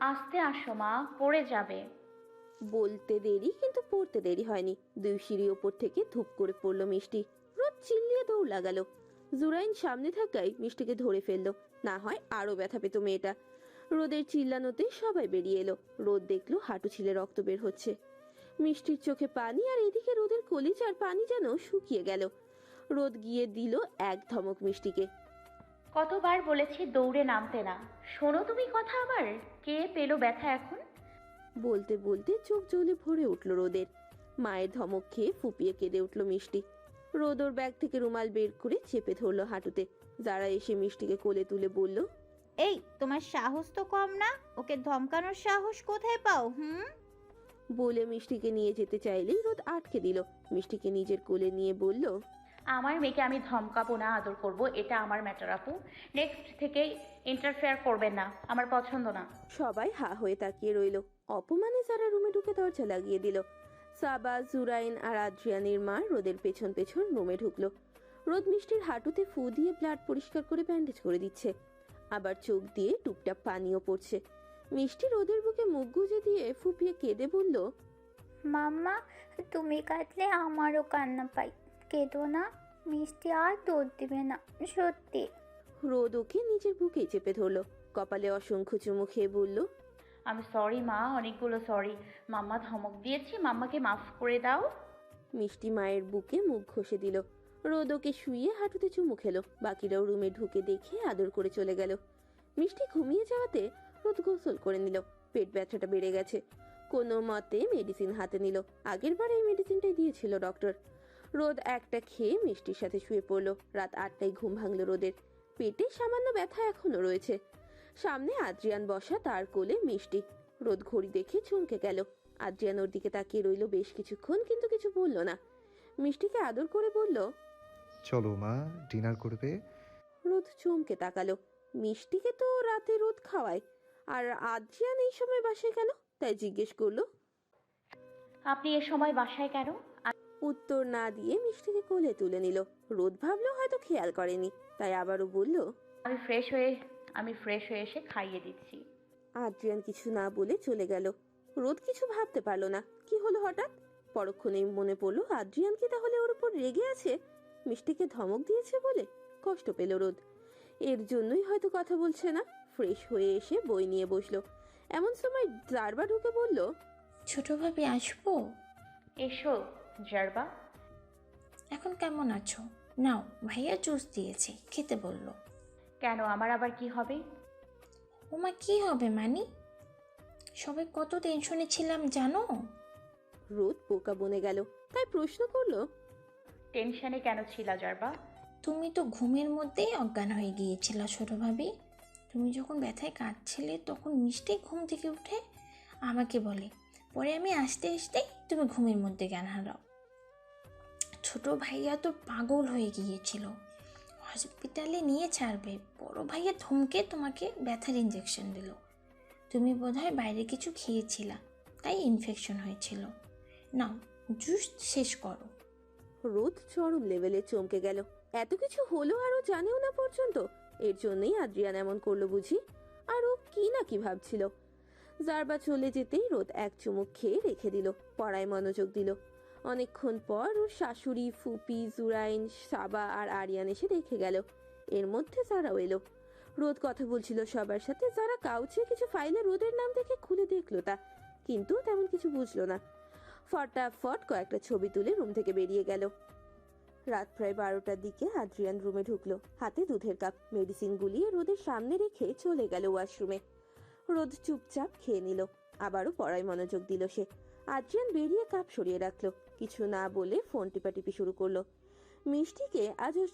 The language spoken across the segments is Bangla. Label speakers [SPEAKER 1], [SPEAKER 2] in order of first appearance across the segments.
[SPEAKER 1] আস্তে আসো মা, পড়ে যাবে।
[SPEAKER 2] বলতে দেরি, কিন্তু পড়তে দেরি হয়নি। দুই সিঁড়ি ওপর থেকে ধূপ করে পড়ল মিষ্টি। রোদ চিল্লিয়ে দৌড় লাগালো। জুরাইন সামনে থাকায় মিষ্টিকে ধরে ফেলল। না হয় আরও ব্যথা পেত মেয়েটা। রোদের চিল্লানোতে সবাই বেরিয়ে এলো। রোদ দেখল হাঁটু ছিলে রক্ত বের হচ্ছে। মিষ্টির চোখে পানি আর এদিকে রোদের কলিজার পানি যেন শুকিয়ে গেল। রোদ গিয়ে দিল এক ধমক মিষ্টিকে।
[SPEAKER 1] কতবার বলেছি দৌড়ে নামতে না? শোনো তুমি কথা আমার কে পেল ব্যথা এখন?
[SPEAKER 2] বলতে বলতে চোখ জ্বলে ভরে উঠল রোদের। মায়ের ধমক খেয়ে ফুপিয়ে কেঁদে উঠল মিষ্টি। রোদ ওর ব্যাগ থেকে রুমাল বের করে চেপে ধরলো হাঁটুতে। যারা এসে মিষ্টিকে কোলে তুলে বলল
[SPEAKER 3] এই তোমার সাহস তো কম না? ওকে ধমকানোর সাহস কোথায় পাও হুম?
[SPEAKER 2] বলে মিষ্টিকে নিয়ে যেতে চাইলেই রোদ আটকে দিল। মিষ্টিকে নিজের কোলে নিয়ে বলল
[SPEAKER 1] আমার মেয়েকে আমি ধমকাবো না আদর করব এটা আমার ম্যাটার আপু। নেক্সট থেকে ইন্টারফেয়ার করবেন না আমার পছন্দ না।
[SPEAKER 2] সবাই হা হয়ে তাকিয়ে রইল। অপমানে যারা রুমে ঢুকে দরজা লাগিয়ে দিল। সাবা জুরাইন আর আদ্রিয়ানের মা রোদের পেছন পেছন রুমে ঢুকলো। রোদ মিষ্টির হাঁটুতে ফু দিয়ে ব্লাড পরিষ্কার করে ব্যান্ডেজ করে দিচ্ছে। আবার চোখ দিয়ে টুপটাপ পানিও পড়ছে। মিষ্টি রোদের বুকে মুখ গুজে দিয়ে ফুপিয়ে কেঁদে বলল
[SPEAKER 4] মাম্মা তুমি কাটলে আমারও কান্না পাই। কেঁদো না। মিষ্টি আর দুধ দিবে না সত্যি।
[SPEAKER 2] রোদ ওকে নিজের বুকে চেপে ধরলো। কপালে অসংখ্য চুমু খেয়ে বলল
[SPEAKER 1] আমি সরি মা অনেকগুলো সরি মাম্মা ধমক দিয়েছি মাম্মাকে মাফ করে দাও।
[SPEAKER 2] মিষ্টি মায়ের বুকে মুখ ঘষে দিল। রোদ ওকে শুয়ে হাঁটুতে চুমু খেলো। বাকিরাও রুমে ঢুকে দেখে আদর করে চলে গেল। মিষ্টি ঘুমিয়ে যাওয়াতে রোদ গোসল করে নিল। পেট ব্যথাটা বেড়ে গেছে। কোনো মতে মেডিসিন হাতে নিল। আগের বার এই মেডিসিনটাই দিয়েছিল ডক্টর রোদ একটা খেয়ে মিষ্টির সাথে শুয়ে পড়ল। রাত আটটায় ঘুম ভাঙলো রোদের। পেটে সামান্য ব্যথা এখনও রয়েছে। সামনে আদ্রিয়ান বসা তার কোলে মিষ্টি। রোদ ঘড়ি দেখে চমকে গেল। আদ্রিয়ান ওর দিকে তাকিয়ে রইল বেশ কিছুক্ষণ কিন্তু কিছু বলল না। মিষ্টিকে আদর করে বলল
[SPEAKER 5] চলো মা ডিনার করবে?
[SPEAKER 2] রোদ চমকে তাকালো। মিষ্টিকে তো রাতে রোদ খাওয়ায়। আর আদ্রিয়ান এই সময় বাসায় কেন? তাই জিজ্ঞেস করল
[SPEAKER 1] আপনি এ সময় বাসায় কেন?
[SPEAKER 2] উত্তর না দিয়ে মিষ্টিকে কোলে তুলে নিল। রোদ ভাবলো হয়তো খেয়াল করেনি। তাই আবারও বলল
[SPEAKER 1] আমি ফ্রেশ হয়ে আমি ফ্রেশ হয়ে এসে খাইয়ে দিচ্ছি।
[SPEAKER 2] আদ্রিয়ান কিছু না বলে চলে গেল। রোদ কিছু ভাবতে পারল না। কি হলো হঠাৎ? পরক্ষণেই মনে পড়ল আদ্রিয়ান কি তাহলে ওর উপর রেগে আছে? মিষ্টিকে ধমক দিয়েছে বলে কষ্ট পেল রোদ। এর জন্যই হয়তো কথা বলছে না। ফ্রেশ হয়ে এসে বই নিয়ে বসল। এমন সময় জারবা ঢুকে বলল
[SPEAKER 6] ছোট ভাবি আসব?
[SPEAKER 1] এসো। জারবা?
[SPEAKER 6] এখন কেমন আছো? নাও ভাইয়া জুস দিয়েছে খেতে বলল।
[SPEAKER 1] কেন আমার আবার কি হবে?
[SPEAKER 6] ওমা কি হবে মানি? সবাই কত টেনশনে ছিলাম জানো?
[SPEAKER 2] রোদ পোকা বনে গেল তাই প্রশ্ন করল।
[SPEAKER 1] টেনশনে কেন ছিলা জারবা?
[SPEAKER 6] তুমি তো ঘুমের মধ্যেই অজ্ঞান হয়ে গিয়েছিল ছোট ভাবি। তুমি যখন ব্যথায় কাঁদছিলে তখন মিষ্টি ঘুম থেকে উঠে আমাকে বলে পরে আমি আসতে আসতেই তুমি ঘুমের মধ্যে জ্ঞান হারাও। ছোট ভাইয়া তো পাগল হয়ে গিয়েছিল। হসপিটালে নিয়ে ছাড়বে। বড় ভাইয়া থমকে তোমাকে ব্যথার ইঞ্জেকশন দিল। তুমি বোধহয় বাইরে কিছু খেয়েছিলা, তাই ইনফেকশন হয়েছিল। নাও জুস শেষ করো।
[SPEAKER 2] রোদ চরম লেভেলে চমকে গেল। এত কিছু হলো আরও জানেও না পর্যন্ত। এর জন্যই আদ্রিয়ান এমন করল বুঝি। আর ও কি না কি ভাবছিল। জারবা চলে যেতেই রোদ এক চুমুক খেয়ে রেখে দিল, পড়ায় মনোযোগ দিল। অনেকক্ষণ পর ওর শাশুড়ি, ফুপি, জুরাইন, সাবা আর আরিয়ান এসে দেখে গেল। এর মধ্যে যারাও এলো। রোদ কথা বলছিল সবার সাথে। যারা কাউচে কিছু ফাইলে রোদের নাম দেখে খুলে দেখল তা। কিন্তু তেমন কিছু বুঝলো না। ফটাফট কয়েকটা ছবি তুলে রুম থেকে বেরিয়ে গেল। রাত প্রায় বারোটার দিকে আদ্রিয়ান রুমে ঢুকলো। হাতে দুধের কাপ, মেডিসিন গুলিয়ে রোদের সামনে রেখে চলে গেল ওয়াশরুমে। রোদ চুপচাপ খেয়ে নিল। আবারও পড়ায় মনোযোগ দিল সে। আদ্রিয়ান বেরিয়ে কাপ সরিয়ে রাখল। কিছু না বলে ফোন টিপাটিপি শুরু করল। মিষ্টিকে আজর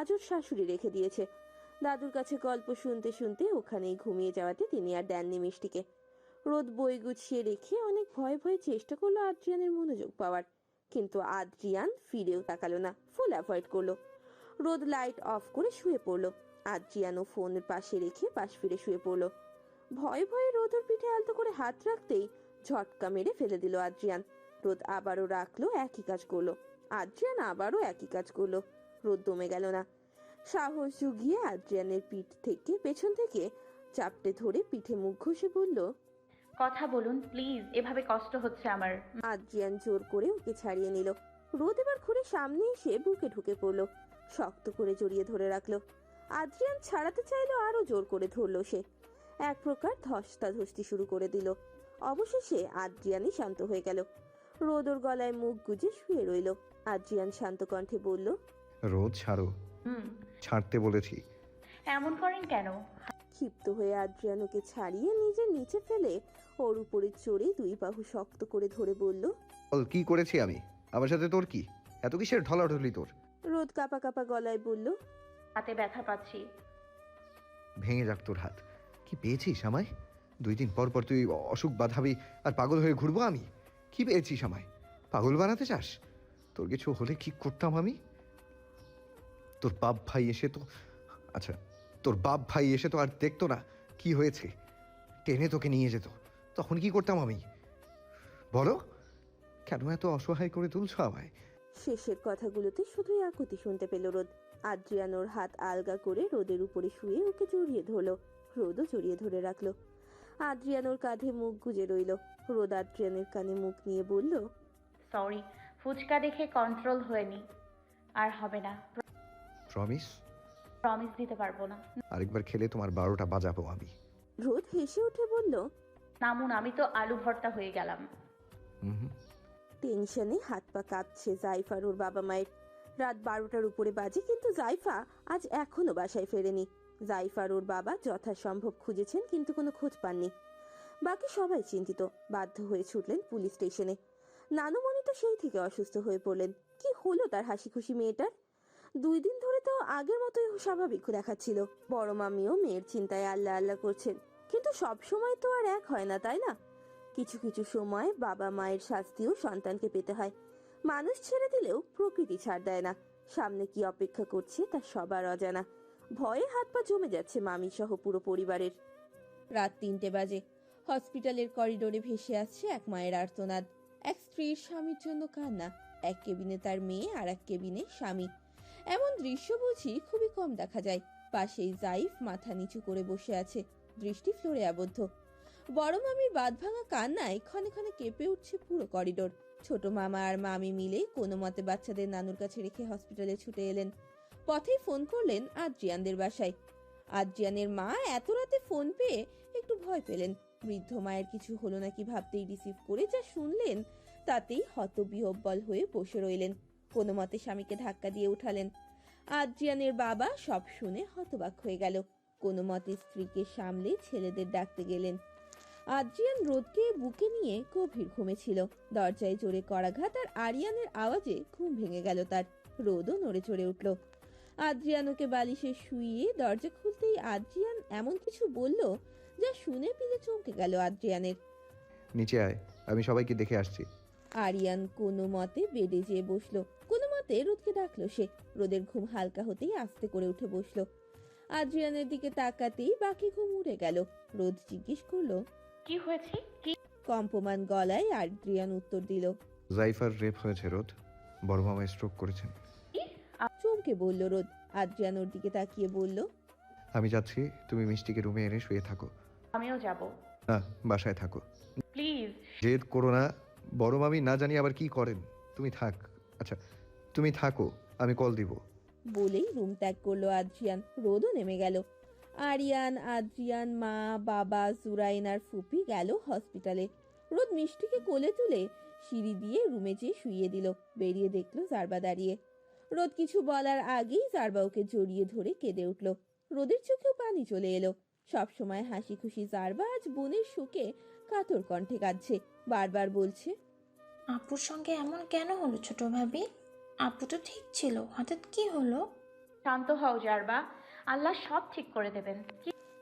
[SPEAKER 2] আজর শাশুড়ি রেখে দিয়েছে। দাদুর কাছে গল্প শুনতে শুনতে ওখানেই ঘুমিয়ে যাওয়াতে তিনি আর দেননি মিষ্টিকে। রোদ বই গুছিয়ে রেখে অনেক ভয়ে ভয়ে চেষ্টা করল আদ্রিয়ানের মনোযোগ পাওয়ার। কিন্তু আদ্রিয়ান ফিরেও তাকালো না ফুল অ্যাভয়েড করল। রোদ লাইট অফ করে শুয়ে পড়ল। আদ্রিয়ানও ফোনের পাশে রেখে পাশ ফিরে শুয়ে পড়ল। ভয়ে ভয়ে রোদর পিঠে আলতো করে হাত রাখতেই ঝটকা মেরে ফেলে দিল আদ্রিয়ান। রোদ আবারও রাখল একই কাজ করল আদ্রিয়ান আবারও একই কাজ করল রোদ দমে গেল না। সাহস জুগিয়ে আদ্রিয়ানের পিঠ থেকে পেছন থেকে চাপটে ধরে পিঠে মুখ ঘষে বলল
[SPEAKER 1] কথা বলুন প্লিজ এভাবে কষ্ট হচ্ছে আমার।
[SPEAKER 2] আদ্রিয়ান জোর করে ওকে ছাড়িয়ে নিল। রোদ এবার ঘুরে সামনে এসে বুকে ঢুকে পড়ল। শক্ত করে জড়িয়ে ধরে রাখল। আদ্রিয়ান ছাড়াতে চাইলো আরও জোর করে ধরলো সে। এক প্রকার ধস্তাধস্তি শুরু করে দিল। অবশেষে আদ্রিয়ানই শান্ত হয়ে গেল। রোদ ওর গলায় মুখ গুজে শুয়ে রইল। আদ্রিয়ান শান্ত কণ্ঠে বলল
[SPEAKER 5] রোদ ছাড়ো।
[SPEAKER 1] হুম।
[SPEAKER 5] ছাড়তে বলেছি।
[SPEAKER 1] এমন করেন কেন?
[SPEAKER 2] ক্ষিপ্ত হয়ে আদ্রিয়ান ওকে ছাড়িয়ে নিজের নিচে ফেলে ওর উপরে চড়ে দুই বাহু শক্ত করে ধরে বলল
[SPEAKER 5] বল কি করেছি আমি? আমার সাথে তোর কি? এত কিসের ঢলাঢলি তোর?
[SPEAKER 2] রোদ কাপা কাপা গলায় বলল
[SPEAKER 1] হাতে ব্যথা পাচ্ছি।
[SPEAKER 5] ভেঙে যাক তোর হাত। কি পেয়েছিস আমায়? দুই দিন পর পর তুই অসুখ বাঁধাবি আর পাগল হয়ে ঘুরবো আমি? কি পেয়েছিস আমায় পাগল বানাতে চাস? তোর কিছু হলে কি করতাম আমি? তোর বাপ ভাই এসে তো আচ্ছা তোর বাপ ভাই এসে তো আর দেখতো না কি হয়েছে। টেনে তোকে নিয়ে যেত। তখন কি করতাম আমি? বলো, কেন এত অসহায় করে তুলছো আমায়?
[SPEAKER 2] শেষের কথাগুলোতে শুধুই আকুতি শুনতে পেল রোদ। আদ্রিয়ানোর হাত আলগা করে রোদের উপরে শুয়ে ওকে জড়িয়ে ধরলো। রোদও জড়িয়ে ধরে রাখল। আদ্রিয়ানোর কাঁধে মুখ গুজে রইল। রোদ আদ্রিয়ানের কানে মুখ নিয়ে বলল
[SPEAKER 1] সরি ফুচকা দেখে কন্ট্রোল হয়নি আর হবে না।
[SPEAKER 5] প্রমিস
[SPEAKER 1] প্রমিস দিতে পারব না।
[SPEAKER 5] আরেকবার খেলে তোমার বারোটা বাজাবো আমি।
[SPEAKER 2] রোদ হেসে উঠে বলল
[SPEAKER 1] নামুন আমি তো আলু ভর্তা হয়ে গেলাম।
[SPEAKER 5] হুম
[SPEAKER 2] টেনশনে হাত পা কাঁপছে জাইফার ওর বাবা মায়ের। রাত বারোটার উপরে বাজে কিন্তু জাইফা আজ এখনও বাসায় ফেরেনি। জাইফার ওর বাবা যথাসম্ভব খুঁজেছেন কিন্তু কোনো খোঁজ পাননি। বাকি সবাই চিন্তিত। বাধ্য হয়ে ছুটলেন পুলিশ স্টেশনে। নানুমণি তো সেই থেকে অসুস্থ হয়ে পড়লেন। কি হলো তার হাসি খুশি মেয়েটার? দুই দিন ধরে তো আগের মতোই স্বাভাবিক দেখাচ্ছিল। বড় মামিও মেয়ের চিন্তায় আল্লাহ আল্লাহ করছেন। কিন্তু সব সময় তো আর এক হয় না, তাই না? কিছু কিছু সময় বাবা মায়ের শাস্তিও সন্তানকে পেতে হয়। মানুষ ছেড়ে দিলেও প্রকৃতি ছাড় দেয় না। সামনে কি অপেক্ষা করছে তা সবার অজানা। ভয়ে হাত পা জমে যাচ্ছে মামি সহ পুরো পরিবারের। রাত তিনটে বাজে। হসপিটালের করিডোরে ভেসে আসছে এক মায়ের আর্তনাদ। এক স্ত্রীর স্বামীর জন্য কান্না, এক কেবিনে তার মেয়ে আর এক কেবিনে স্বামী। এমন দৃশ্য বুঝি খুবই কম দেখা যায়। পাশেই জাইফ মাথা নিচু করে বসে আছে, দৃষ্টি ফ্লোরে আবদ্ধ। বড় মামির বাদ ভাঙা কান্নায় ক্ষণে ক্ষণে কেঁপে উঠছে পুরো করিডোর। ছোট মামা আর মামি মিলে কোনো মতে বাচ্চাদের নানুর কাছে রেখে হসপিটালে ছুটে এলেন। পথেই ফোন করলেন আদ্রিয়ানদের বাসায়। আদ্রিয়ানের মা এত রাতে ফোন পেয়ে একটু ভয় পেলেন। বৃদ্ধ মায়ের কিছু হলো নাকি ভাবতেই রিসিভ করে যা শুনলেন, তাতেই হতবিহব্বল হয়ে বসে রইলেন। কোনো মতে স্বামীকে ধাক্কা দিয়ে উঠালেন। আদ্রিয়ানের বাবা সব শুনে হতবাক হয়ে গেল। কোনো মতে স্ত্রীকে সামলে ছেলেদের ডাকতে গেলেন। আদ্রিয়ান রোদকে বুকে নিয়ে গভীর ঘুমেছিল দরজায় জোরে করাঘাত আর আরিয়ানের আওয়াজে ঘুম ভেঙে গেল তার। রোদও নড়ে চড়ে উঠল। আদ্রিয়ান ওকে বালিশে শুইয়ে দরজা খুলতেই আদ্রিয়ান এমন কিছু বলল যা শুনে পিলে চমকে গেল আদ্রিয়ানের।
[SPEAKER 5] নিচে আয় আমি সবাইকে দেখে আসছি।
[SPEAKER 2] আরিয়ান কোনো মতে বেডে যেয়ে বসল। কোনো মতে রোদকে ডাকলো সে। রোদের ঘুম হালকা হতেই আস্তে করে উঠে বসল। আদ্রিয়ানের দিকে তাকাতেই বাকি ঘুম উড়ে গেল। রোদ জিজ্ঞেস করল
[SPEAKER 1] কি হয়েছে? কি?
[SPEAKER 2] কম্পমান গলায় আদ্রিয়ান উত্তর দিল
[SPEAKER 5] জাইফার রেপ হয়েছে রোদ। বড় মামা স্ট্রোক করেছেন।
[SPEAKER 2] চমকে বলল রোদ। আদ্রিয়ান ওর দিকে তাকিয়ে বলল
[SPEAKER 5] আমি যাচ্ছি তুমি মিষ্টিকে রুমে এনে শুয়ে থাকো।
[SPEAKER 1] আমিও যাব।
[SPEAKER 5] না বাসায় থাকো।
[SPEAKER 1] প্লিজ।
[SPEAKER 5] জেদ করো না। বড় মামি না জানি আবার কি করেন। তুমি থাক। আচ্ছা তুমি থাকো আমি কল দিব।
[SPEAKER 2] বলেই রুম ত্যাগ করল আদ্রিয়ান। রোদও নেমে গেল। আরিয়ান আদ্রিয়ান মা বাবা জুরাইন আর ফুপি গেল হসপিটালে। রোদ মিষ্টিকে কোলে তুলে সিঁড়ি দিয়ে রুমে যেয়ে শুইয়ে দিল। বেরিয়ে দেখল জারবা দাঁড়িয়ে। রোদ কিছু বলার আগেই জারবা ওকে জড়িয়ে ধরে কেঁদে উঠল। রোদের চোখেও পানি চলে এলো। সব সময় হাসি খুশি জারবা আজ বোনের শোকে কাতর কণ্ঠে কাঁদছে বারবার বলছে
[SPEAKER 6] আপুর সঙ্গে এমন কেন হলো ছোট ভাবি? আপু তো ঠিক ছিল হঠাৎ কি হলো?
[SPEAKER 1] শান্ত হও জারবা। আল্লাহ সব ঠিক করে দেবেন।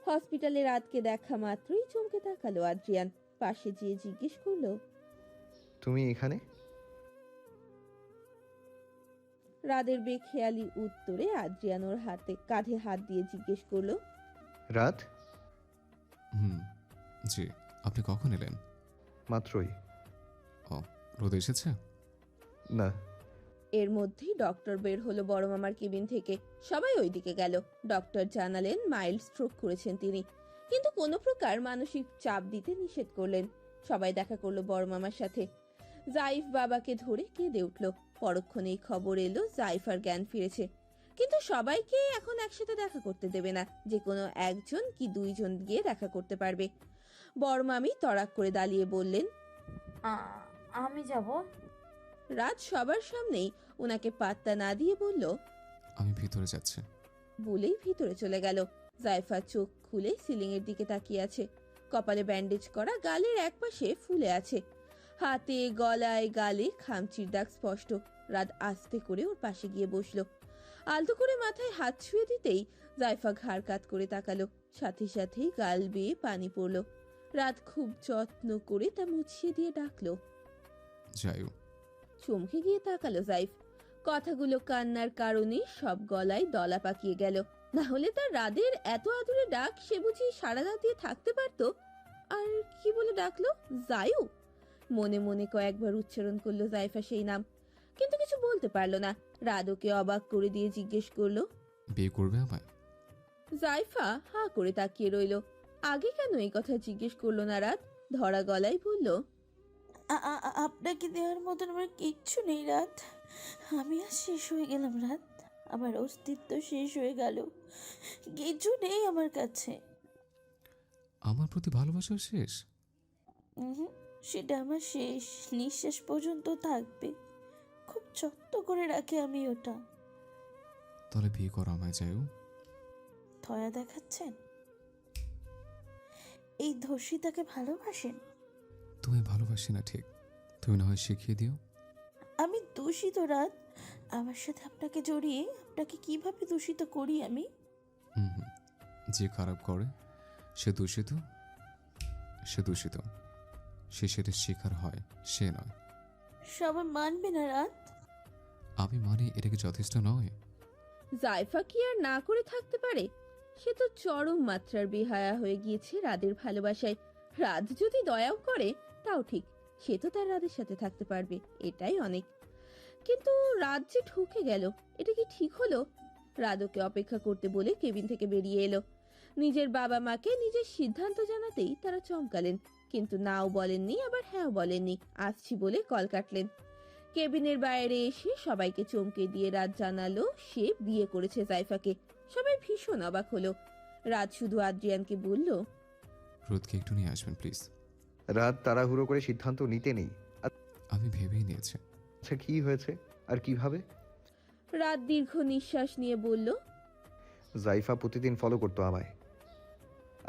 [SPEAKER 2] হসপিটালে রাতকে দেখা মাত্রই চমকে তাকালো আদ্রিয়ান পাশে যেয়ে জিজ্ঞেস করল
[SPEAKER 5] তুমি এখানে?
[SPEAKER 2] রাদের বেখেয়ালি উত্তরে আদ্রিয়ান ওর হাতে কাঁধে হাত দিয়ে জিজ্ঞেস করল
[SPEAKER 5] রাত?
[SPEAKER 7] জি আপনি কখন এলেন?
[SPEAKER 5] মাত্রই।
[SPEAKER 7] ও রোদ এসেছে?
[SPEAKER 5] না।
[SPEAKER 2] এর মধ্যেই ডক্টর বের হলো বড় মামার কেবিন থেকে। সবাই ওইদিকে গেল। ডক্টর জানালেন মাইল্ড স্ট্রোক করেছেন তিনি। কিন্তু কোনো প্রকার মানসিক চাপ দিতে নিষেধ করলেন। সবাই দেখা করল বড় মামার সাথে। জাইফ বাবাকে ধরে কেঁদে উঠল। পরক্ষণেই খবর এলো জাইফ আর জ্ঞান ফিরেছে। কিন্তু সবাইকে এখন একসাথে দেখা করতে দেবে না। যে কোনো একজন কি দুইজন গিয়ে দেখা করতে পারবে। বড় মামি তড়াক করে দাঁড়িয়ে বললেন
[SPEAKER 8] আমি যাব।
[SPEAKER 2] রাত সবার সামনেই ওনাকে পাত্তা না দিয়ে বলল
[SPEAKER 7] আমি ভিতরে যাচ্ছি।
[SPEAKER 2] বলেই ভিতরে চলে গেল। জাইফা চোখ খুলে সিলিং এর দিকে তাকিয়ে আছে। কপালে ব্যান্ডেজ করা গালের একপাশে ফুলে আছে। হাতে গলায় গালে খামচির দাগ স্পষ্ট। রাত আস্তে করে ওর পাশে গিয়ে বসল। আলতো করে মাথায় হাত ছুঁয়ে দিতেই জাইফা ঘাড় কাত করে তাকালো। সাথে সাথেই গাল বেয়ে পানি পড়ল। রাত খুব যত্ন করে তা মুছিয়ে দিয়ে ডাকলো।
[SPEAKER 7] যাইও
[SPEAKER 2] চমকে গিয়ে তাকালো জাইফ। কথাগুলো কান্নার কারণে সব গলায় দলা পাকিয়ে গেল। না হলে তার রাদের এত আদুরে ডাক সে বুঝি সারা রাত দিয়ে থাকতে পারতো? আর কি বলে ডাকলো? জায়ু মনে মনে কয়েকবার উচ্চারণ করল জাইফা সেই নাম। কিন্তু কিছু বলতে পারল না। রাদ ওকে অবাক করে দিয়ে জিজ্ঞেস করল
[SPEAKER 7] বিয়ে করবে আমায়?
[SPEAKER 2] জাইফা হা করে তাকিয়ে রইল। আগে কেন এই কথা জিজ্ঞেস করল না রাত ধরা গলায় বলল
[SPEAKER 6] আ- আ- আ- আপনাকে দেওয়ার মতন আমার কিচ্ছু নেই রাত। আমি আর শেষ হয়ে গেলাম রাত। আমার অস্তিত্ব শেষ হয়ে গেল। কিছু নেই আমার কাছে।
[SPEAKER 7] আমার প্রতি ভালোবাসা শেষ?
[SPEAKER 6] উহুম, সেটা আমার শেষ। নিঃশ্বাস পর্যন্ত থাকবে। খুব যত্ন করে রাখি আমি ওটা।
[SPEAKER 7] তাহলে বিয়ে করো আমায় যাইও
[SPEAKER 6] থয়া দেখাচ্ছেন? এই ধর্ষিতাকে ভালোবাসেন?
[SPEAKER 7] তুমি ভালোবাসি না ঠিক। তুমি না হয় শিখিয়ে দিও।
[SPEAKER 6] আমি দূষিত রাত আমার সাথে আপনাকে জড়িয়ে আপনাকে কীভাবে দূষিত করি আমি?
[SPEAKER 7] হুম হুম। যে খারাপ করে সে দূষিত। সে দূষিত। সে সেটা শিকার হয় সে নয়।
[SPEAKER 6] সবাই মানবে না রাত
[SPEAKER 7] আমি মানি এটা কি যথেষ্ট নয়?
[SPEAKER 2] জাইফা কি আর না করে থাকতে পারে? সে তো চরম মাত্রার বেহায়া হয়ে গিয়েছে রাদের ভালোবাসায়। রাত যদি দয়াও করে, তাও ঠিক, সে তো তার রাদের সাথে থাকতে পারবে, এটাই অনেক। কিন্তু রাত যে ঠকে গেল, এটা কি ঠিক হলো? রাদকে অপেক্ষা করতে বলে কেবিন থেকে বেরিয়ে এলো। নিজের বাবা মাকে নিজের সিদ্ধান্ত জানাতেই তারা চমকালেন, কিন্তু নাও বলেননি, আবার হ্যাঁও বলেননি, আসছি বলে কল কাটলেন। কেবিনের বাইরে এসে সবাইকে চমকে দিয়ে রাত জানালো সে বিয়ে করেছে জাইফাকে সবাই ভীষণ অবাক হলো। রাত শুধু আদ্রিয়ানকে বলল
[SPEAKER 7] রোদকে একটু নিয়ে আসবেন প্লিজ।
[SPEAKER 5] রাত তাড়াহুড়ো করে সিদ্ধান্ত নিতে নেই।
[SPEAKER 7] আমি ভেবেই নিয়েছি।
[SPEAKER 5] আচ্ছা কি হয়েছে? আর কীভাবে?
[SPEAKER 2] রাত দীর্ঘ নিঃশ্বাস নিয়ে বলল
[SPEAKER 5] জাইফা প্রতিদিন ফলো করতো আমায়।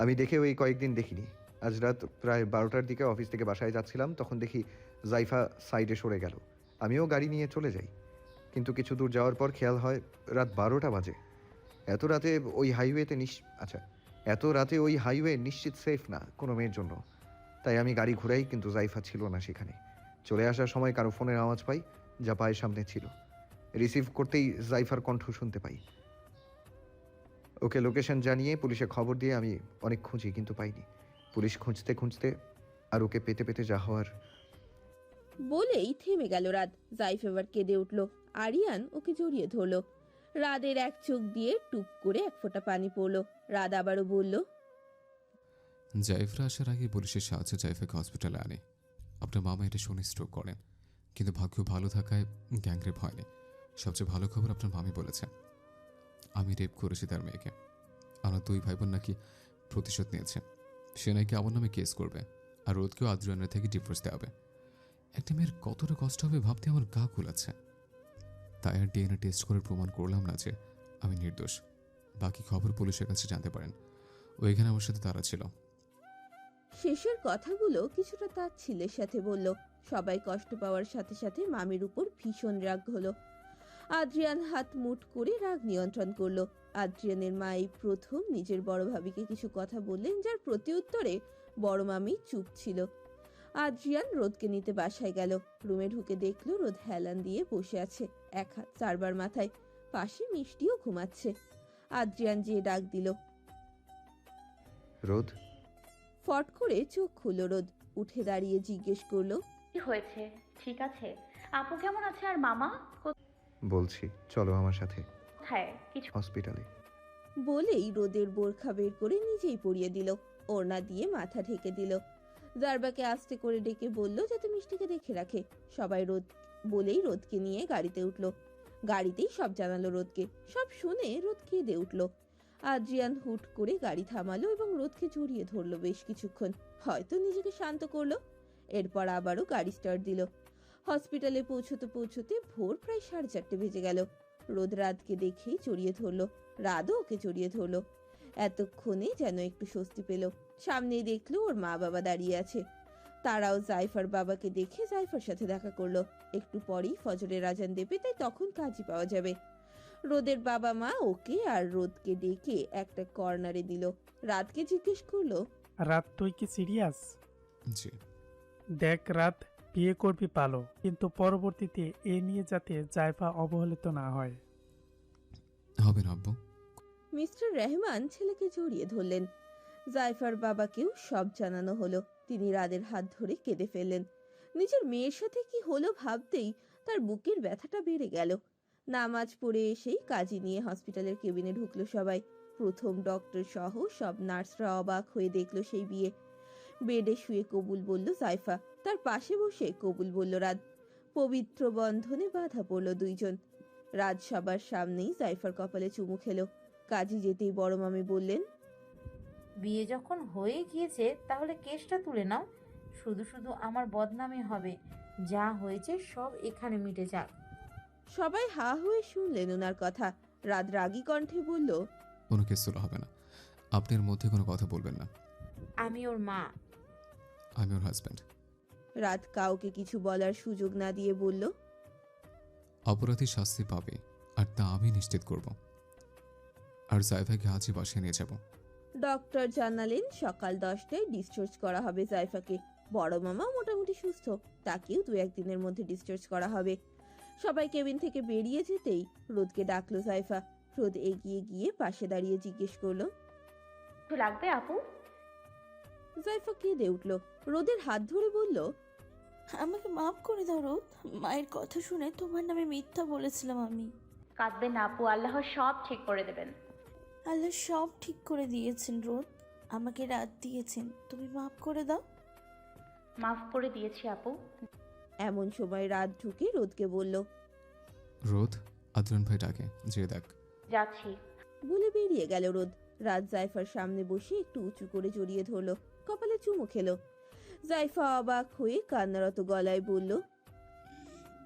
[SPEAKER 5] আমি দেখে ওই কয়েকদিন দেখিনি। আজ রাত প্রায় বারোটার দিকে অফিস থেকে বাসায় যাচ্ছিলাম তখন দেখি জাইফা সাইডে সরে গেল। আমিও গাড়ি নিয়ে চলে যাই। কিন্তু কিছু দূর যাওয়ার পর খেয়াল হয়, রাত বারোটা বাজে। এত রাতে ওই হাইওয়েতে নিশ আচ্ছা এত রাতে ওই হাইওয়ে নিশ্চিত সেফ না কোনো মেয়ের জন্য। তাই আমি গাড়ি ঘুরাই, কিন্তু জাইফা ছিল না সেখানে। চলে আসার সময় কারও ফোনের আওয়াজ পাই, যা পায়ের সামনে ছিল। রিসিভ করতেই জাইফার কণ্ঠ শুনতে পাই। ওকে লোকেশন জানিয়ে পুলিশে খবর দিয়ে আমি অনেক খুঁজি, কিন্তু পাইনি। পুলিশ খুঁজতে খুঁজতে আর ওকে পেতে পেতে যা হওয়ার
[SPEAKER 2] বলেই থেমে গেল রাত। জাইফ এবার কেঁদে উঠল। আরিয়ান ওকে জড়িয়ে ধরলো। রাদের এক চোখ দিয়ে টুপ করে এক ফোঁটা পানি পড়ল। রাত আবারও বলল,
[SPEAKER 7] জাইফরা আসার আগে পুলিশের সাহায্যে জাইফাকে হসপিটালে আনে। আপনার মামা এটা শুনে স্ট্রোক করেন। কিন্তু ভাগ্য ভালো থাকায় গ্যাংরেপ হয়নি সবচেয়ে ভালো খবর আপনার মামি বলেছেন। আমি রেপ করেছি তার মেয়েকে। আমার দুই ভাই বোন নাকি প্রতিশোধ নিয়েছে। সে নাকি আমার নামে কেস করবে। আর রোদকেও আদ্রিয়ানের থেকে ডিভোর্স দেওয়া হবে। একটা মেয়ের কতটা কষ্ট হবে ভাবতে আমার গা কুলাচ্ছে। তাই আর ডিএনএ টেস্ট করে প্রমাণ করলাম না যে আমি নির্দোষ। বাকি খবর পুলিশের কাছে জানতে পারেন। ওইখানে আমার সাথে তারা ছিল।
[SPEAKER 2] শেষের কথাগুলো কিছুটা তার ছেলের সাথে বলল। সবাই কষ্ট পাওয়ার সাথে সাথে মামির উপর ভীষণ রাগ হলো। আদ্রিয়ান হাত মুট করে রাগ নিয়ন্ত্রণ করল। আদ্রিয়ানের মাই প্রথম নিজের বড় ভাবিকে কিছু কথা বললেন যার প্রতিউত্তরে বড় মামি চুপ ছিল। আদ্রিয়ান রোদকে নিতে বাসায় গেল। রুমে ঢুকে দেখল রোদ হেলান দিয়ে বসে আছে এক হাত চারবার মাথায়। পাশে মিষ্টিও ঘুমাচ্ছে। আদ্রিয়ান যে ডাক দিল
[SPEAKER 5] রোদ?
[SPEAKER 2] ফট করে চোখ খুলল রোদ। উঠে দাঁড়িয়ে জিজ্ঞেস করল
[SPEAKER 1] কি হয়েছে? ঠিক আছে। আপু কেমন আছে আর মামা?
[SPEAKER 5] বলছি চলো আমার সাথে।
[SPEAKER 1] কোথায় কিছু
[SPEAKER 5] হসপিটালে।
[SPEAKER 2] বলেই রোদের বোরখা বের করে নিজেই পরিয়ে দিল। ওড়না দিয়ে মাথা ঢেকে দিল। জারবাকে আস্তে করে ডেকে বলল, যাতে মিষ্টিকে দেখে রাখে। সবাই রোদ বলেই রোদকে নিয়ে গাড়িতে উঠল। গাড়িতেই সব জানালো রোদকে। সব শুনে রোদ কেঁদে উঠল। আদ্রিয়ান হুট করে গাড়ি থামালো এবং রোদকে জড়িয়ে ধরলো বেশ কিছুক্ষণ। হয়তো নিজেকে শান্ত করল। এরপর আবারও গাড়ি স্টার্ট দিল। হসপিটালে পৌঁছতে পৌঁছতে ভোর প্রায় সাড়ে চারটে বেজে গেল। রোদ রাতকে দেখেই জড়িয়ে ধরলো। রাতও ওকে জড়িয়ে ধরলো। এতক্ষণে যেন একটু স্বস্তি পেল। সামনেই দেখল ওর মা বাবা দাঁড়িয়ে আছে। তারাও জাইফার বাবাকে দেখে জাইফার সাথে দেখা করল। একটু পরেই ফজরের আজান দেবে তাই তখন কাজই পাওয়া যাবে। রোদের বাবা মা ওকে আর রোদকে ডেকে একটা কর্নারে দিল। রাতকে জিজ্ঞেস করল
[SPEAKER 9] রাত তুই কি সিরিয়াস?
[SPEAKER 7] জি।
[SPEAKER 9] দেখ রাত বিয়ে করবি পালো কিন্তু পরবর্তীতে এ নিয়ে যাতে জায়ফা অবহেলিত না হয়।
[SPEAKER 7] হবে না আব্বু।
[SPEAKER 2] মিস্টার রহমান ছেলেকে জড়িয়ে ধরলেন। জাইফার বাবাকেও সব জানানো হলো। তিনি রাদের হাত ধরে কেঁদে ফেললেন। নিজের মেয়ের সাথে কি হলো ভাবতেই তার বুকের ব্যথাটা বেড়ে গেল। নামাজ পড়ে এসেই কাজী নিয়ে হসপিটালের কেবিনে ঢুকলো সবাই। প্রথম ডক্টর সহ সব নার্সরা অবাক হয়ে দেখল সেই বিয়ে। বেডে শুয়ে কবুল বলল জাইফা, তার পাশে বসে কবুল বলল রাত পবিত্র বন্ধনে বাধা পড়ল দুইজন। রাজ সবার সামনেই জাইফার কপালে চুমু খেলো। কাজী যেতেই বড় মামি বললেন
[SPEAKER 8] বিয়ে যখন হয়ে গিয়েছে তাহলে কেসটা তুলে নাও। শুধু শুধু আমার বদনামে হবে। যা হয়েছে সব এখানে মিটে যাক।
[SPEAKER 2] সবাই হা হয়ে শুনলেন ওনার কথা। রাত রাগী কণ্ঠে বলল
[SPEAKER 7] কোনো কেস তোলা হবে না। আপনি এর মধ্যে কোনো কথা বলবেন না।
[SPEAKER 8] আমি ওর মা।
[SPEAKER 7] আমি ওর হাজব্যান্ড
[SPEAKER 2] রাত কাউকে কিছু বলার সুযোগ না দিয়ে বলল
[SPEAKER 7] অপরাধী শাস্তি পাবে আর তা আমি নিশ্চিত করব। আর জাইফাকে আজই বাসায় নিয়ে যাব।
[SPEAKER 2] ডক্টর জানালেন সকাল দশটায় ডিসচার্জ করা হবে জাইফাকে। বড় মামা মোটামুটি সুস্থ তাকেও দু একদিনের মধ্যে ডিসচার্জ করা হবে। সবাই কেবিন থেকে বেরিয়ে যেতেই রোদকে ডাকলো জাইফা। রোদ এগিয়ে গিয়ে পাশে দাঁড়িয়ে জিজ্ঞেস করল
[SPEAKER 1] একটু লাগবে আপু?
[SPEAKER 2] জাইফা কেঁদে উঠল। রোদের হাত ধরে বলল
[SPEAKER 6] আমাকে মাফ করে দাও রোদ মায়ের কথা শুনে তোমার নামে মিথ্যা বলেছিলাম আমি।
[SPEAKER 1] কাঁদবেন না আপু আল্লাহ সব ঠিক করে দেবেন।
[SPEAKER 6] আল্লাহ সব ঠিক করে দিয়েছেন রোদ। আমাকে রাত দিয়েছেন। তুমি মাফ করে দাও।
[SPEAKER 1] মাফ করে দিয়েছি আপু।
[SPEAKER 2] এমন সময় রাত ঢুকে রোদকে বলল
[SPEAKER 7] রোদ আদরান ভাই ডাকে যে দেখ।
[SPEAKER 1] যাচ্ছি।
[SPEAKER 2] বলে বেরিয়ে গেল রোদ। রাত জাইফার সামনে বসে একটু উঁচু করে জড়িয়ে ধরলো কপালে চুমু খেলো। জাইফা অবাক হয়ে কান্নারত গলায় বলল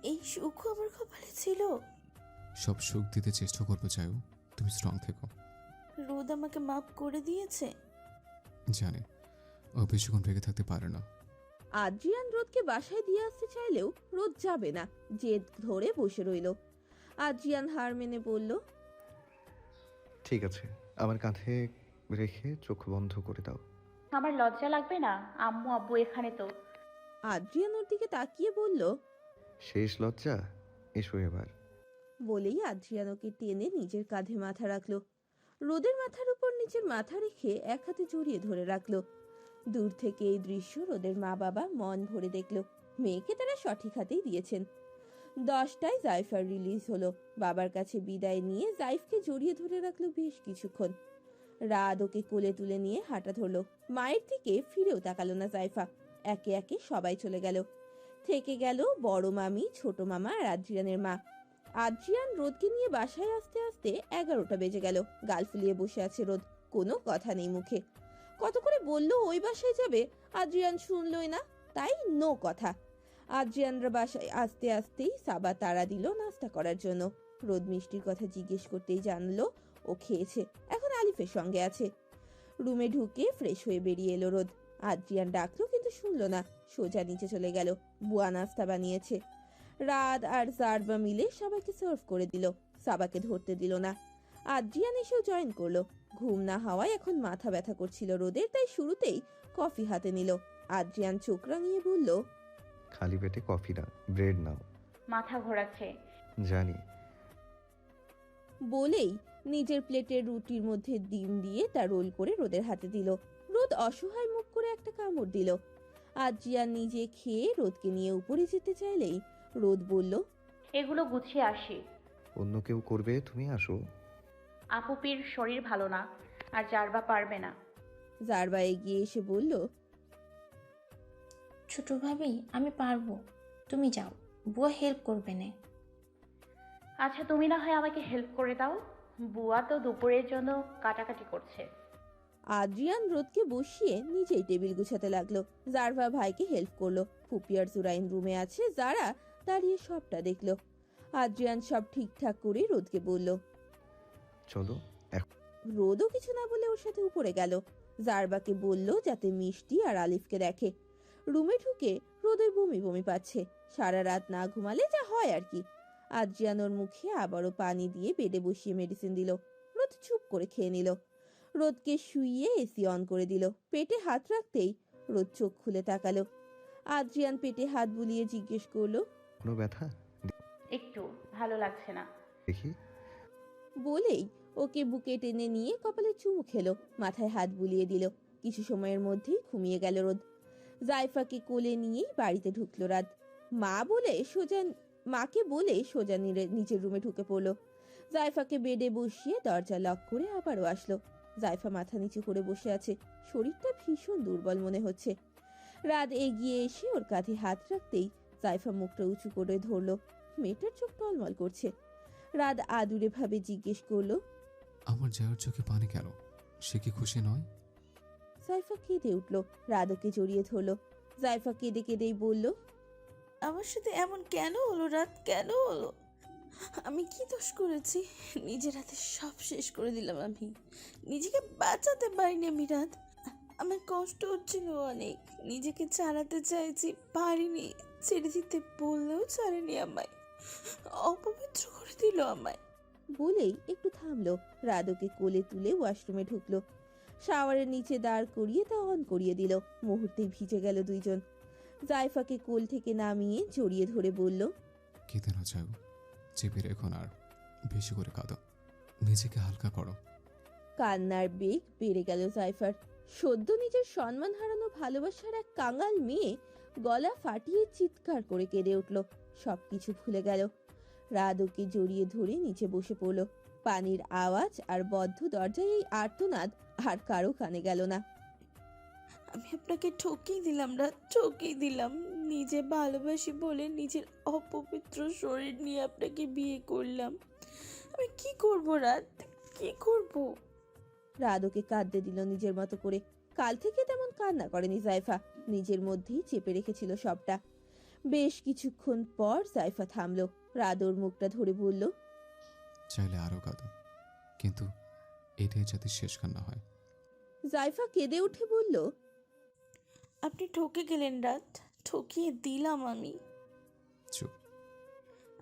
[SPEAKER 6] এই সুখ আমার কপালে ছিল।
[SPEAKER 7] সব সুখ দিতে চেষ্টা করব চাইও তুমি স্ট্রং থেকো।
[SPEAKER 6] রোদ আমাকে মাফ করে দিয়েছে?
[SPEAKER 7] জানি। ও বেশিক্ষণ রেগে থাকতে পারে না।
[SPEAKER 2] আদ্রিয়ান রোদকে বাসায় দিয়ে আসতে চাইলেও রোদ যাবে না জেদ ধরে বসে রইল। আদ্রিয়ান হার মেনে বলল
[SPEAKER 5] ঠিক আছে আমার কাঁধে রেখে চোখ বন্ধ করে দাও।
[SPEAKER 1] আমার লজ্জা লাগবে না আম্মু আব্বু এখানে তো?
[SPEAKER 2] আদ্রিয়ান ওর দিকে তাকিয়ে বলল
[SPEAKER 5] শেষ লজ্জা এসো এবার।
[SPEAKER 2] বলেই আদ্রিয়ান ওকে টেনে নিজের কাঁধে মাথা রাখল। রোদের মাথার উপর নিজের মাথা রেখে এক হাতে জড়িয়ে ধরে রাখল। দূর থেকে এই দৃশ্য রোদের মা বাবা মন ভরে দেখল। মেয়েকে তারা সঠিক হাতেই দিয়েছেন। দশটায় জাইফার রিলিজ হলো। বাবার কাছে বিদায় নিয়ে জাইফকে জড়িয়ে ধরে রাখল বেশ কিছুক্ষণ। রাত ওকে কোলে তুলে নিয়ে হাঁটা ধরলো। মায়ের দিকে ফিরেও তাকালো না জাইফা। একে একে সবাই চলে গেল। থেকে গেল বড় মামি, ছোট মামা আর আদ্রিয়ানের মা। আদ্রিয়ান রোদকে নিয়ে বাসায় আসতে আসতে এগারোটা বেজে গেল। গাল ফুলিয়ে বসে আছে রোদ। কোনো কথা নেই মুখে। কত করে বলল ওই বাসায় যাবে? আদ্রিয়ান শুনলই না। তাই নো কথা। আদ্রিয়ানরা বাসায় আসতে আসতেই সাবা তাড়া দিল নাস্তা করার জন্য। রোদ মিষ্টির কথা জিজ্ঞেস করতেই জানলো ও খেয়েছে। এখন আলিফের সঙ্গে আছে। রুমে ঢুকে ফ্রেশ হয়ে বেরিয়ে এলো রোদ। আদ্রিয়ান ডাকলো কিন্তু শুনলো না। সোজা নিচে চলে গেল। বুয়া নাস্তা বানিয়েছে। রাত আর জারবা মিলে সবাইকে সার্ভ করে দিল। সাবাকে ধরতে দিল না। আদ্রিয়ান এসেও জয়েন করল। ঘুম না হওয়ায় এখন মাথা ব্যথা করছিল রোদের তাই শুরুতেই কফি হাতে নিল। আদ্রিয়ান চোখ রাঙিয়ে বলল
[SPEAKER 5] খালি পেটে কফি না ব্রেড নাও।
[SPEAKER 1] মাথা ঘোরাচ্ছে।
[SPEAKER 5] জানি।
[SPEAKER 2] বলেই নিজের প্লেটের রুটির মধ্যে ডিম দিয়ে তা রোল করে রোদের হাতে দিল। রোদ অসহায় মুখ করে একটা কামড় দিল। আদ্রিয়ান নিজে খেয়ে রোদকে নিয়ে উপরে যেতে চাইলেই রোদ বলল
[SPEAKER 1] এগুলো গুছিয়ে আসি।
[SPEAKER 5] অন্য কেউ করবে? তুমি আসো।
[SPEAKER 1] আপুপির শরীর ভালো না আর জারবা পারবে না।
[SPEAKER 2] জারবা এগিয়ে এসে বলল
[SPEAKER 6] ছোট ভাবি আমি পারব। তুমি যাও। বুয়া হেল্প করবে না।
[SPEAKER 1] আচ্ছা তুমি না হয় আমাকে হেল্প করে দাও। বুয়া তো দুপুরের জন্য কাটাকাটি করছে।
[SPEAKER 2] আদ্রিয়ান রোদকে বসিয়ে নিজেই টেবিল গুছাতে লাগল। জারভা ভাইকে হেল্প করল। ফুপি আর জুরাইন রুমে আছে। যারা দাঁড়িয়ে সবটা দেখল। আদ্রিয়ান সব ঠিকঠাক করে রোদকে বলল
[SPEAKER 5] চলো
[SPEAKER 2] রোদও কিছু না বলে ওর সাথে উপরে গেল। জারবাকে বলল যাতে মিষ্টি আর আলিফকে দেখে। রুমে ঢুকে রোদের বমি বমি পাচ্ছে। সারা রাত না ঘুমালে যা হয় আর কি। আদ্রিয়ান ওর মুখে আবারও পানি দিয়ে বেডে বসিয়ে মেডিসিন দিল। রোদ চুপ করে খেয়ে নিল। রোদকে শুইয়ে এসি অন করে দিল। পেটে হাত রাখতেই রোদ চোখ খুলে তাকালো। আদ্রিয়ান পেটে হাত বুলিয়ে জিজ্ঞেস করল
[SPEAKER 5] কোনো ব্যথা?
[SPEAKER 1] একটু ভালো লাগছে না।
[SPEAKER 5] দেখি।
[SPEAKER 2] বলেই ওকে বুকে টেনে নিয়ে কপালে চুমু খেলো মাথায় হাত বুলিয়ে দিল। কিছু সময়ের মধ্যেই ঘুমিয়ে গেল রোদ। জাইফাকে কোলে নিয়েই বাড়িতে ঢুকলো রাত। মা বলে সোজা মাকে বলে সোজা নিচের রুমে ঢুকে পড়ল। জাইফাকে বেডে বসিয়ে দরজা লক করে আবারও আসলো। জাইফা মাথা নিচু করে বসে আছে। শরীরটা ভীষণ দুর্বল মনে হচ্ছে। রাত এগিয়ে এসে ওর কাঁধে হাত রাখতেই জাইফা মুখটা উঁচু করে ধরলো। মেয়েটার চোখ টলমল করছে। রাত আদুরে ভাবে জিজ্ঞেস করল
[SPEAKER 7] আমার যাওয়ার চোখে পানি কেন? সে কি খুশি নয়?
[SPEAKER 2] জাইফা কেঁদে উঠল রাদকে জড়িয়ে ধরলো। জাইফা কেঁদে কেঁদেই বলল
[SPEAKER 10] আমার সাথে এমন কেন হলো রাত? কেন হলো? আমি কি দোষ করেছি? নিজের হাতে সব শেষ করে দিলাম আমি। নিজেকে বাঁচাতে পারিনি আমি রাত। আমার কষ্ট হচ্ছিল অনেক। নিজেকে চালাতে চাইছি পারিনি। ছেড়ে দিতে বললেও ছাড়েনি আমায়। অপবিত্র করে দিল আমায়।
[SPEAKER 2] বলেই একটু থামলো। রাদকে কোলে তুলে ওয়াশরুমে ঢুকলো। শাওয়ারের নিচে দাঁড় করিয়ে তা অন করিয়ে দিল। মুহূর্তেই ভিজে গেল দুইজন। জাইফাকে কোল থেকে নামিয়ে জড়িয়ে ধরে বলল
[SPEAKER 7] কেঁদে না যাও চেপে রেখো না আর। বেশি করে কাঁদো। নিজেকে হালকা করো।
[SPEAKER 2] কান্নার বেগ বেড়ে গেল জাইফার। সদ্য নিজের সম্মান হারানো ভালোবাসার এক কাঙাল মেয়ে গলা ফাটিয়ে চিৎকার করে কেঁদে উঠল। সবকিছু ভুলে গেল। রাদকে জড়িয়ে ধরে নিচে বসে পড়ল। পানির আওয়াজ আর বদ্ধ দরজায় এই আর্তনাদ আর কারও কানে গেল না।
[SPEAKER 10] আমি আপনাকে ঠকিয়ে দিলাম রাত ঠকিয়ে দিলাম। নিজে ভালোবাসি বলে নিজের অপবিত্র শরীর নিয়ে আপনাকে বিয়ে করলাম। আমি কি করব রাত কি করব?
[SPEAKER 2] রাদকে কাঁদতে দিল নিজের মতো করে। কাল থেকে তেমন কান্না করেনি জাইফা। নিজের মধ্যেই চেপে রেখেছিল সবটা। বেশ কিছুক্ষণ পর জাইফা থামলো। রাদর মুখটা ধরে বলল
[SPEAKER 7] চাইলে আরও কাঁদো কিন্তু এটাই যাতে শেষ কান্না হয়।
[SPEAKER 2] জাইফা কেঁদে উঠে বলল
[SPEAKER 10] আপনি ঠকে গেলেন রাত ঠকিয়ে দিলাম আমি।
[SPEAKER 7] চুপ।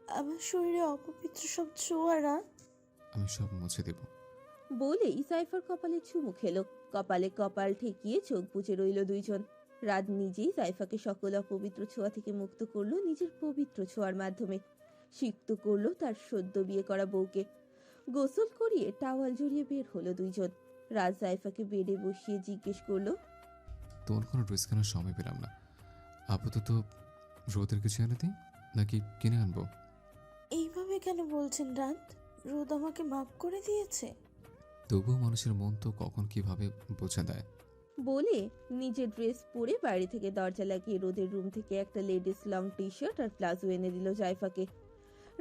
[SPEAKER 10] আমার শরীরে অপবিত্র সব ছোঁয়া রাত।
[SPEAKER 7] আমি সব মুছে দেব।
[SPEAKER 2] বলেই সাইফার কপালে চুমু খেলো। কপালে কপাল ঠেকিয়ে চোখ বুজে রইল দুইজন। রাত নিজেই সাইফাকে সকল অপবিত্র ছোঁয়া থেকে মুক্ত করল নিজের পবিত্র ছোঁয়ার মাধ্যমে। সিক্ত করল তার সদ্য বিয়ে করা বউকে। গোসল করিয়ে টাওয়াল জড়িয়ে বের হলো দুইজন। রাত সাইফাকে বেডে বসিয়ে জিজ্ঞেস করল
[SPEAKER 7] তোমার কোনো ড্রেস কেনার সময় পেলাম না। আপাতত রোদের কিছু এনে দিই নাকি কিনে আনব?
[SPEAKER 10] এইভাবে কেন বলছেন রাত রোদ আমাকে মাফ করে দিয়েছে।
[SPEAKER 7] তবুও মানুষের মন তো কখন কীভাবে বোঝা দেয়।
[SPEAKER 2] বলে নিজের ড্রেস পরে বাইরে থেকে দরজা লাগিয়ে রোদের রুম থেকে একটা লেডিস লং টি শার্ট আর প্লাজো এনে দিল জাইফাকে।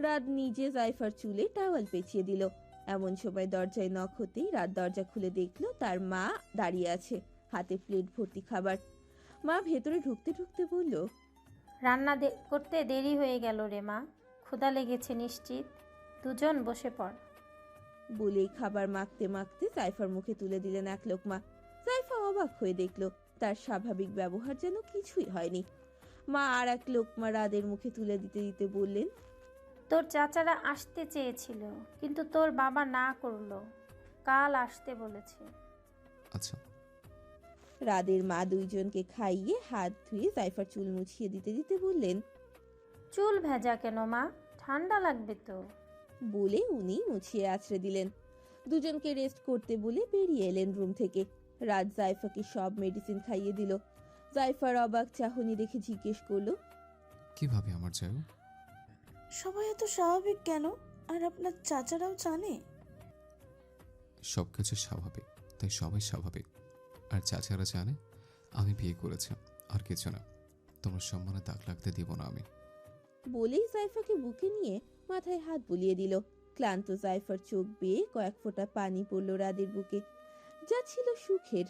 [SPEAKER 2] রাত নিজে জাইফার চুলে টাওয়াল পেঁচিয়ে দিল। এমন সময় দরজায় নখ হতেই রাত দরজা খুলে দেখল তার মা দাঁড়িয়ে আছে হাতে প্লেট ভর্তি খাবার। মা ভেতরে ঢুকতে ঢুকতে বলল
[SPEAKER 11] রান্না করতে দেরি হয়ে গেল রে মা ক্ষুধা লেগেছে নিশ্চিত দুজন বসে পড়।
[SPEAKER 2] বলেই খাবার মাখতে মাখতে জাইফার মুখে তুলে দিলেন এক লোকমা জাইফা অবাক হয়ে দেখল তার স্বাভাবিক ব্যবহার যেন কিছুই হয়নি। মা আর এক লোকমা রাদের মুখে তুলে দিতে দিতে বললেন
[SPEAKER 11] তোর চাচারা আসতে চেয়েছিল কিন্তু তোর বাবা না করল। কাল আসতে বলেছে।
[SPEAKER 7] আচ্ছা।
[SPEAKER 2] রাদের মা দুইজনকে খাইয়ে হাত ধুয়ে জাইফার চুল মুছিয়ে দিতে দিতে বললেন
[SPEAKER 11] চুল ভেজা কেন মা? ঠান্ডা লাগবে তো।
[SPEAKER 2] বলে উনি মুছিয়ে আছড়ে দিলেন। দুজনকে রেস্ট করতে বলে বেরিয়ে এলেন রুম থেকে। রাত জাইফাকে সব মেডিসিন খাইয়ে দিল। জাইফার অবাক চাহনি দেখে জিজ্ঞেস করল
[SPEAKER 7] কীভাবে আমার যাও
[SPEAKER 10] সবাই এত স্বাভাবিক কেন? আর আপনার চাচারাও জানে?
[SPEAKER 7] সব কিছু স্বাভাবিক তাই সবাই স্বাভাবিক। আর চাচারা জানে আমি বিয়ে করেছি আর কিছু না। তোমার সম্মানে দাগ লাগতে দিব না আমি।
[SPEAKER 2] বলেই জাইফাকে বুকে নিয়ে মাথায় হাত বুলিয়ে দিল। ক্লান্ত জাইফার চোখ বেয়ে কয়েক ফোঁটা পানি পড়ল রাদের বুকে। যা ছিল সুখের।